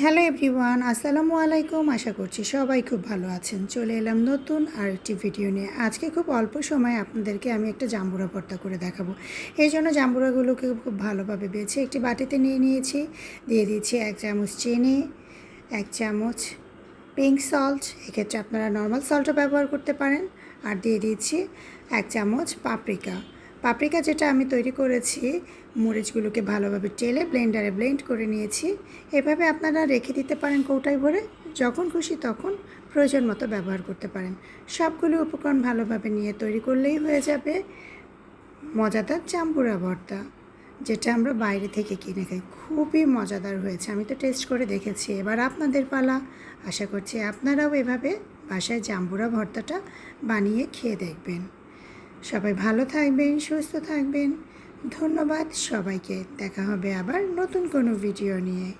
Hello everyone আসসালামু আলাইকুম আশা করছি সবাই খুব ভালো আছেন। চলে এলাম নতুন আর একটি ভিডিও নিয়ে। আজকে খুব অল্প সময় আপনাদেরকে আমি একটা জাম্বুরা ভর্তা করে দেখাবো। এই জন্য জাম্বুরাগুলোকে খুব ভালোভাবে বেছে একটি বাটিতে নিয়ে নিয়েছি। দিয়ে দিয়েছি এক চামচ চিনি, এক চামচ পিঙ্ক সল্ট এক্ষেত্রে আপনারা নর্মাল সল্টও ব্যবহার করতে পারেন। আর দিয়ে দিচ্ছি এক চামচ পাপরিকা পাপরিকা যেটা আমি তৈরি করেছি, মরিচগুলোকে ভালোভাবে টেলে ব্লেন্ডারে ব্লেন্ড করে নিয়েছি। এভাবে আপনারা রেখে দিতে পারেন কৌটায় ভরে, যখন খুশি তখন প্রয়োজন মতো ব্যবহার করতে পারেন। সবগুলো উপকরণ ভালোভাবে নিয়ে তৈরি করলেই হয়ে যাবে। মজাদার চাম্পুরা ভর্তা, যেটা আমরা বাইরে থেকে কিনে খাই। খুবই মজাদার হয়েছে, আমি তো টেস্ট করে দেখেছি। এবার আপনাদের পালা। আশা করছি আপনারাও এভাবে বাসায় জাম্বুরা ভর্তাটা বানিয়ে খেয়ে দেখবেন। সবাই ভালো থাকবেন সুস্থ থাকবেন। ধন্যবাদ সবাইকে। দেখা হবে আবার নতুন কোনো ভিডিও নিয়ে।